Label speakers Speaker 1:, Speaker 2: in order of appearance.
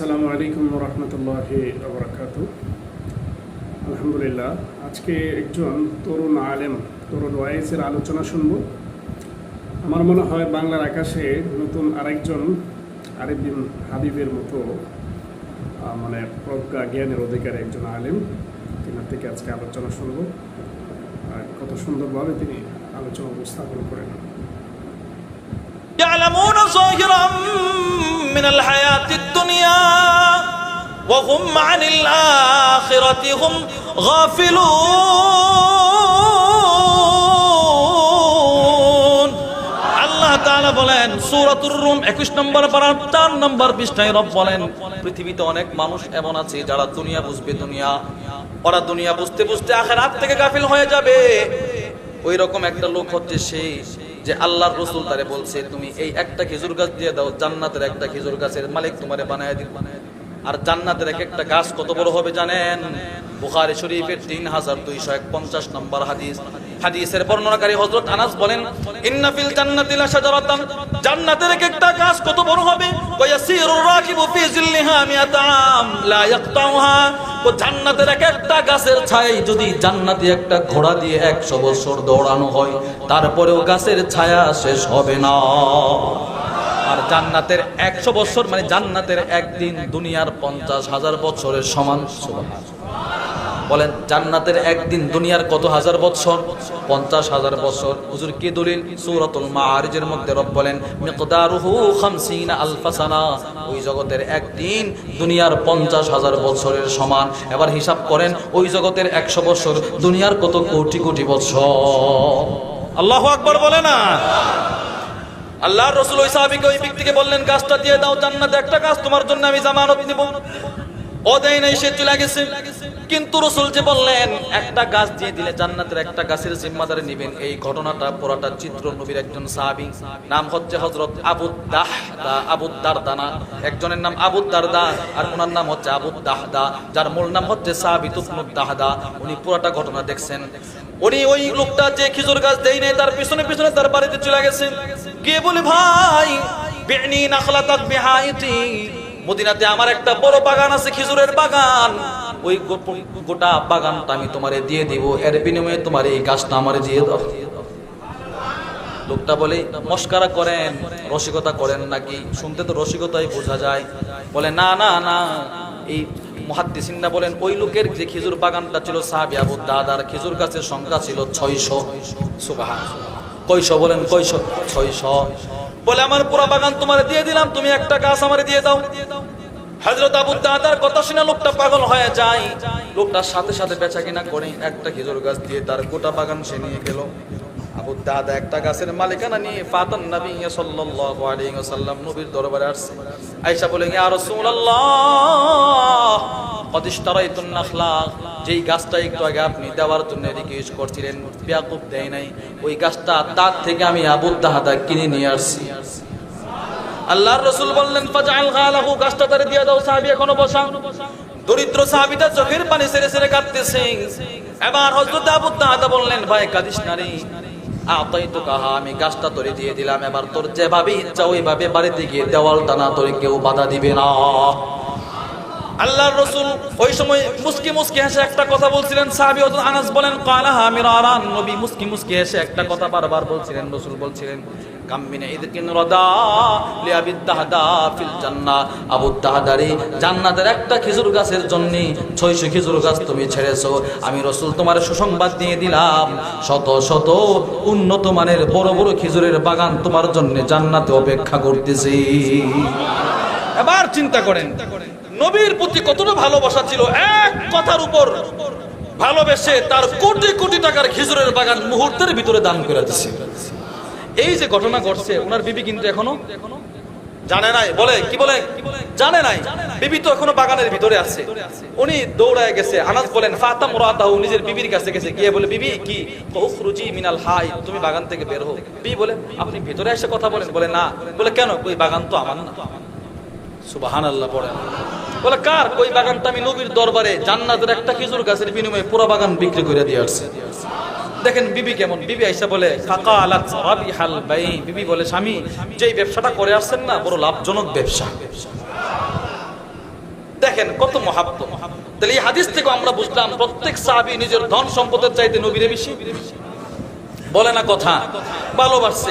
Speaker 1: আসসালামু আলাইকুম রহমতুল্লাহ বরকাত আলহামদুলিল্লাহ আজকে একজন তরুণ আলেম তরুণ ওয়াইসের আলোচনা শুনব আমার মনে হয় বাংলার আকাশে নতুন আরেকজন আরেকদিন হাবিবের মতো আহ, মানে প্রজ্ঞা জ্ঞানের অধিকারী একজন আলেম তিনার থেকে আজকে আলোচনা শুনব আর কত সুন্দরভাবে তিনি আলোচনা উপস্থাপন করেন
Speaker 2: يعلمون ظاهرا من الحياة الدنيا وهم عن الآخرة هم غافلون আল্লাহ তাআলা বলেন সূরাতুর রুম 21 নম্বর পারা 4 নম্বর পৃষ্ঠায় রব বলেন পৃথিবীতে অনেক মানুষ এমন আছে যারা দুনিয়া বুঝবে দুনিয়া ওরা দুনিয়া বুঝতে বুঝতে আখেরাত থেকে গাফিল হয়ে যাবে ওই রকম একটা লোক হচ্ছে সেই যে আল্লাহর রসুল তারে বলছে, তুমি এই একটা খেজুর গাছ দিয়ে দাও, জান্নাতের একটা খেজুর গাছের মালিক তোমারে বানায় দিল আর জান্নাতের এক একটা গাছ কত বড় হবে জানেন? বুখারি শরীফের তিন হাজার দুইশো এক পঞ্চাশ নম্বর হাদিস। হাদিসের বর্ণনাকারী হজরত আনাস বলেন ইন্নাফিল জান্নাতিল জান্নাতি লাশাজারাতান জান্নাতের এক একটা গাছ কত বড় হবে? ওয়াসিরুর রাকিবু ফি জিল্লিহা মিয়াতাম লা ইয়াকতাউহা। ও জান্নাতের এক একটা গাছের ছায় যদি জান্নাতি একটা ঘোড়া দিয়ে একশো বছর দৌড়ানো হয়, তারপরেও গাছের ছায়া শেষ হবে না। আর জান্নাতের একশো বছর মানে জান্নাতের একদিন দুনিয়ার পঞ্চাশ হাজার বছরের সমান সুবহান। বলেন, জান্নাতের একদিন দুনিয়ার কত হাজার বছর পঞ্চাশ হাজার বছর হুজুর কি দলিল? সূরাতুল মাআরিজের মধ্যে রব বলেন, মিকদারুহু খামসিনা আলফা ওই জগতের একদিন দুনিয়ার পঞ্চাশ হাজার বছরের সমান। এবার হিসাব করেন, ওই জগতের একশো বছর দুনিয়ার কত কোটি কোটি বছর আল্লাহ আকবার বলে না? আল্লাহর রসুল ওই সাহাবিকে ওই ব্যক্তিকে বললেন, গাছটা দিয়ে দাও, জান্নাতে একটা গাছ, তোমার জন্য আমি জামানত নিব। ও দেয় নাই, সে কিন্তু যে বললেন, একটা গাছ দিয়ে দিলে জান্নাতের একটা গাছের নিবেন। এই ঘটনাটা চিত্র একজন সাহাবী, নাম হচ্ছে দারদানা। একজনের নাম আর ওনার নাম হচ্ছে যার মূল নাম হচ্ছে উনি পুরাটা ঘটনা দেখছেন। উনি ওই লোকটা যে খেজুর গাছ দেই নাই, তার পিছনে পিছনে তার বাড়িতে চলে গেছে। কে বলে, ভাই, বিনি মদিনাতে আমার একটা বড় বাগান আছে, খেজুরের বাগান। ওই গোটা বাগানটা আমি তোমারে দিয়ে দিব, এর বিনিময়ে তোমার এই গাছটা আমার দিয়ে দাও। লোকটা বলে, মস্কারা করেন, রসিকতা করেন নাকি? শুনতে তো রসিকতাই বোঝা যায়। বলে, না না না। এই মহাদ্দিসিনরা বলেন, ওই লোকের যে খেজুর বাগানটা ছিল সাহাবি আবু দাদার, খেজুর গাছের সংখ্যা ছিল ছয়শো। সুবাহান কয়শ বলেন, কয়শ? ছয়শো। বলে, আমার পুরো বাগান তোমার দিয়ে দিলাম, তুমি একটা গাছ আমার দিয়ে দাও। হযরত আবু দাদার কথা শুনে লোকটা পাগল হয়ে যায়। লোকটার সাথে সাথে বেচা কিনা করে একটা খেজুর গাছ দিয়ে তার গোটা বাগান সে নিয়ে গেল। আবু দাদা একটা গাছের মালিকানা নিয়ে ফাতান নবী সাল্লাল্লাহু আলাইহি ওয়াসাল্লাম নবীর দরবারে আসছে। আয়েশা বলে, ইয়া রাসূলুল্লাহ কদ ইশতারাইতুন যেই গাছটা একটু আগে আপনি দেওয়ার জন্য রিকোয়েস্ট করছিলেন, বিয়াকুব দেয় নাই। ওই গাছটা তার থেকে আমি আবু দাদা কিনে নিয়ে আসছি। আল্লাহর রসুল বললেন গাছটা তারে দিয়ে দাও, সাহাবী এখনও বসা। দরিদ্র সাহাবীটা চোখের পানি ছেড়ে ছেড়ে কাঁদতেছে। এবার হযরত আবু দাদা বললেন, ভাই, কাঁদিস না রে। তো কাহা আমি গাছটা তোরে দিয়ে দিলাম। এবার তোর যেভাবে ইচ্ছা, ওইভাবে বাড়িতে গিয়ে দেওয়াল টানা তোরে কেউ বাধা দিবে না। আল্লাহর রসুল ওই সময় মুস্কি মুস্কি হেসে একটা কথা বলছিলেন, সাহাবী হযরত আনাস বলেন কালা মিরারান। নবী মুস্কি মুস্কি হেসে একটা কথা বারবার বলছিলেন, রসুল বলছিলেন রাদা আবু জান্নাতের একটা গাছের জন্য 600 খেজুর গাছ তুমি ছেড়েছো। আমি রসুল তোমার সুসংবাদ দিলাম। শত শত উন্নত মানের বড় বড় খেজুরের বাগান তোমার জন্য জান্নাতে অপেক্ষা করতেছি। এবার চিন্তা করেন নবীর প্রতি কতটা ভালোবাসা ছিল, এক কথার উপর ভালোবেসে তার কোটি কোটি টাকার খেজুরের বাগান মুহূর্তের ভিতরে দান করে দিছে। এই যে ঘটনা ঘটছে, ওনার বিবি কিন্তু এখনও জানে নাই। বলে, কি বলে? জানে নাই। বিবি তো এখনও বাগানের ভিতরে আছে। উনি দৌড়ায় গেছে। আনাস বলেন ফাতা মুরাতাহু নিজের বিবির কাছে গেছে। গিয়ে বলে, বিবি, কি? উখরুজি মিনাল হাই, তুমি বাগান থেকে বের হও। বিবি বলে, আপনি ভিতরে এসে কথা বলেন। বলে, না। বলে, কেন? ওই বাগান তো আমার না। সুবাহান আল্লাহ পড়েন। বলে, কার? কই বাগানটা আমি নবীর দরবারে জান্নাতের একটা খেজুর গাছের বিনিময়ে পুরো বাগান বিক্রি করে দিয়ে আসছে। দেখেন বিবি কেমন। বিবি আইসা বলে কাকা আলাত রাবি হাল বাই বিবি বলে, স্বামী, যেই ব্যবসাটা করে আসছেন না, বড় লাভজনক ব্যবসা। দেখেন কত মহাব্বত। তাহলে এই হাদিস থেকে আমরা বুঝলাম, প্রত্যেক সাহাবী নিজের ধন সম্পদের চাইতে নবীরে বেশি। বলে না কথা, ভালোবাসছে।